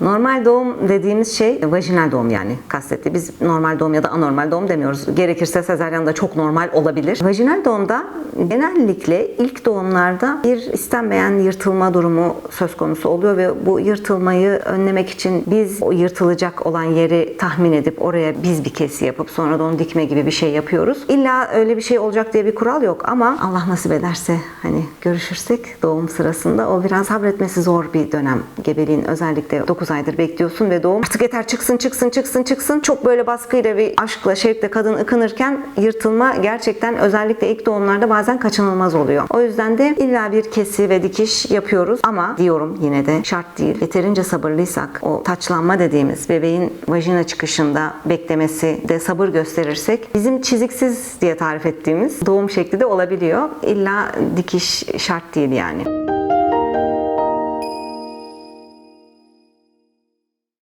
Normal doğum dediğimiz şey vajinal doğum yani kastetti. Biz normal doğum ya da anormal doğum demiyoruz. Gerekirse sezaryen de çok normal olabilir. Vajinal doğumda genellikle ilk doğumlarda bir istenmeyen yırtılma durumu söz konusu oluyor ve bu yırtılmayı önlemek için biz o yırtılacak olan yeri tahmin edip oraya biz bir kesi yapıp sonra da onu dikme gibi bir şey yapıyoruz. İlla öyle bir şey olacak diye bir kural yok ama Allah nasip ederse hani görüşürsek doğum sırasında o biraz sabretmesi zor bir dönem. Gebeliğin özellikle 9 aydır bekliyorsun ve doğum artık yeter çıksın çıksın çıksın çıksın. Çok böyle baskıyla bir aşkla şevkle kadın ıkınırken yırtılma gerçekten özellikle ilk doğumlarda bazen kaçınılmaz oluyor. O yüzden de illa bir kesi ve dikiş yapıyoruz ama diyorum yine de şart değil. Yeterince sabırlıysak o taçlanma dediğimiz bebeğin vajina çıkışında beklemesi de sabır gösterirsek bizim çiziksiz diye tarif ettiğimiz doğum şekli de olabiliyor. İlla dikiş şart değil yani.